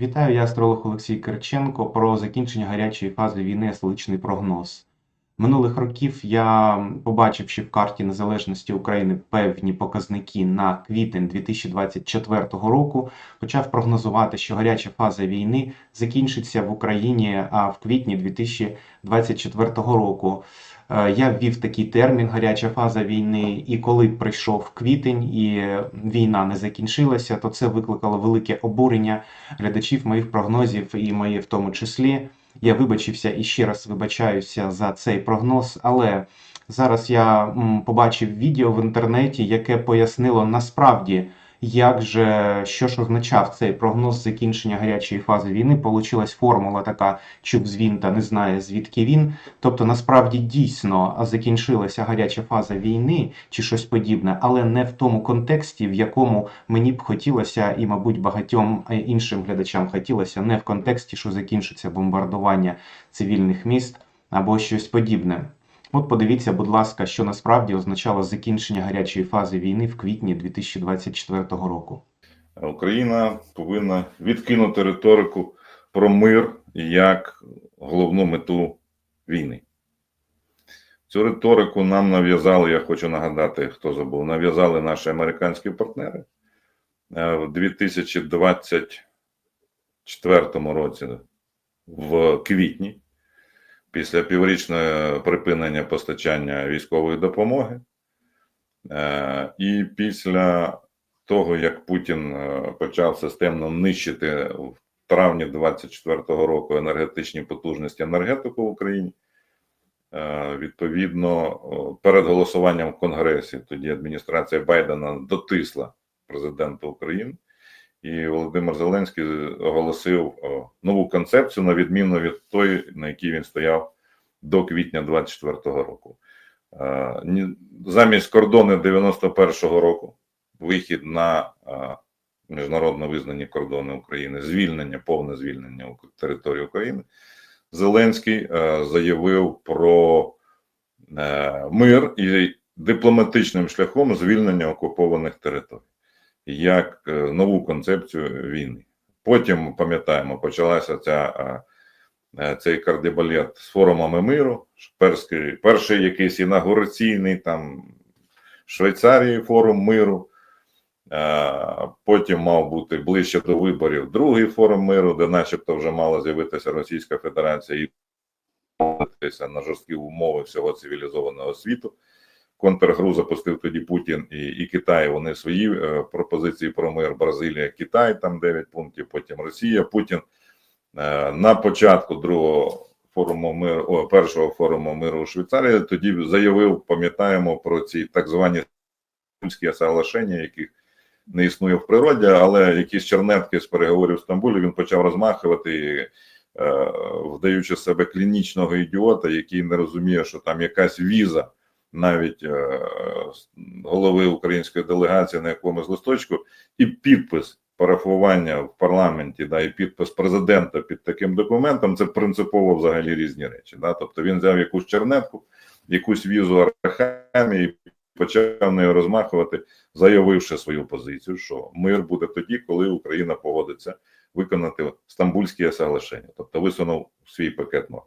Вітаю, я астролог Олексій Кирченко про закінчення гарячої фази війни столичний прогноз. Минулих років я побачив, що в карті незалежності України певні показники на квітень 2024 року. Почав прогнозувати, що гаряча фаза війни закінчиться в Україні в квітні 2024 року. Е, Я ввів такий термін гаряча фаза війни, і коли прийшов квітень і війна не закінчилася, то це викликало велике обурення глядачів моїх прогнозів і мої в тому числі. Я вибачився і ще раз вибачаюся за цей прогноз, але зараз я побачив відео в інтернеті, яке пояснило насправді, як же що ж означав цей прогноз закінчення гарячої фази війни. Получилась формула така, чуб з Вінта не знає звідки він. Тобто, насправді дійсно закінчилася гаряча фаза війни чи щось подібне, але не в тому контексті, в якому мені б хотілося, і, мабуть, багатьом е, іншим глядачам хотілося, не в контексті, що закінчиться бомбардування цивільних міст або щось подібне. От подивіться, будь ласка, що насправді означало закінчення гарячої фази війни в квітні 2024 року. Україна повинна відкинути риторику про мир як головну мету війни. Цю риторику нам нав'язали, я хочу нагадати, хто забув, нав'язали наші американські партнери Е, в 2024 році, в квітні, після піврічного припинення постачання військової допомоги. Е, І після того, як Путін е, почав системно нищити в травні 24-го року енергетичні потужності енергетику в Україні, е, відповідно, перед голосуванням в Конгресі тоді адміністрація Байдена дотисла президента України, і Володимир Зеленський оголосив нову концепцію на відміну від тої, на якій він стояв до квітня 24-го року. Е, Замість кордони 91-го року вихід на е, міжнародно визнані кордони України, звільнення, повне звільнення території України. Зеленський е, заявив про е, мир і дипломатичним шляхом звільнення окупованих територій як е, нову концепцію війни. Потім пам'ятаємо, почалася ця. е, е, Цей кардебалет з форумами миру, перший, перший якийсь інаугураційний там Швейцарії форум миру. Потім мав бути ближче до виборів другий форум миру, де, начебто, вже мала з'явитися Російська Федерація і на жорсткі умови всього цивілізованого світу. Контргру запустив тоді Путін і, і Китай. Вони свої е, пропозиції про мир. Бразилія, Китай, там 9 пунктів, потім Росія. Путін е, на початку другого форуму миру, о, першого форуму миру у Швейцарії тоді заявив, пам'ятаємо про ці так звані Стамбульські соглашення, яких не існує в природі, але якісь чернетки з переговорів в Стамбулі він почав розмахувати, е, вдаючи себе клінічного ідіота, який не розуміє, що там якась віза навіть е, голови української делегації на якомусь листочку, і підпис парафування в парламенті, да, і підпис президента під таким документом це принципово взагалі різні речі. Да? Тобто він взяв якусь чернетку, якусь візу архамі і почав нею розмахувати, заявивши свою позицію, що мир буде тоді, коли Україна погодиться виконати Стамбульське соглашення, тобто висунув свій пакет норм.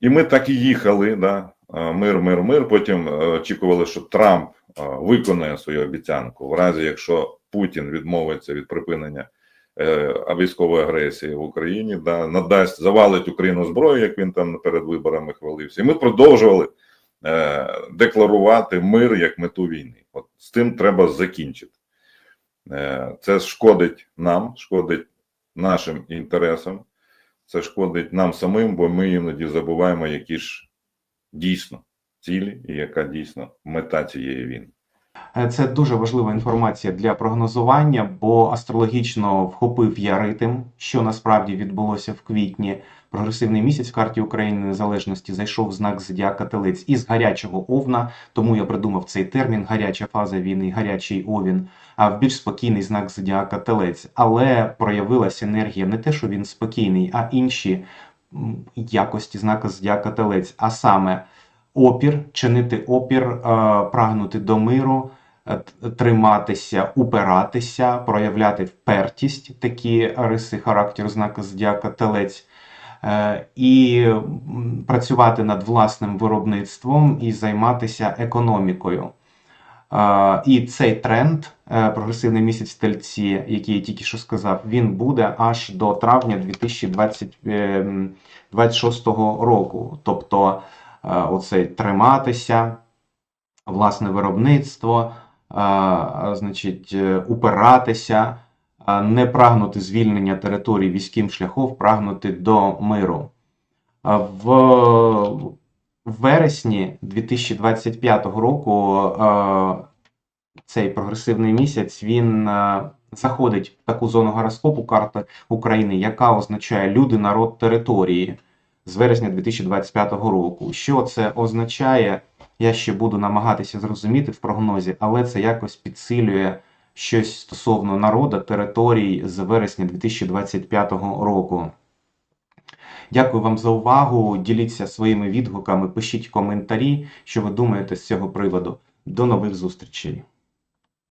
І ми так і їхали, да, мир, мир, мир. Потім е, очікували, що Трамп е, виконає свою обіцянку, в разі якщо Путін відмовиться від припинення е, військової агресії в Україні, да, надасть, завалить Україну зброю, як він там перед виборами хвалився. І ми продовжували е, декларувати мир як мету війни. От з тим треба закінчити. Е, це шкодить нам, шкодить нашим інтересам. Це шкодить нам самим, бо ми іноді забуваємо, які ж дійсно цілі і яка дійсно мета цієї війни. Е, Це дуже важлива інформація для прогнозування, бо астрологічно вхопив я ритм, що насправді відбулося в квітні. Прогресивний місяць в карті України Незалежності зайшов знак зодіака Телець із гарячого овна, тому я придумав цей термін гаряча фаза війни, гарячий овін, а в більш спокійний знак зодіака Телець. Але проявилася енергія не те, що він спокійний, а інші якості знака зодіака Телець, а саме опір, чинити опір, е, прагнути до миру, е, триматися, упиратися, проявляти впертість, такі риси характеру знака зодіака Телець, е, і працювати над власним виробництвом і займатися економікою. І цей тренд, е, прогресивний місяць тельці, який я тільки що сказав, він буде аж до травня 2026 року. Тобто, е, оцей триматися, власне виробництво, е, значить, упиратися, не прагнути звільнення територій військовим шляхом, прагнути до миру. Е, В вересні 2025 року е, цей прогресивний місяць він е, заходить в таку зону гороскопу карти України, яка означає люди, народ, території з вересня 2025 року. Що це означає? Я ще буду намагатися зрозуміти в прогнозі, але це якось підсилює щось стосовно народу, територій з вересня 2025 року. Дякую вам за увагу. Діліться своїми відгуками, пишіть коментарі, що ви думаєте з цього приводу. До нових зустрічей.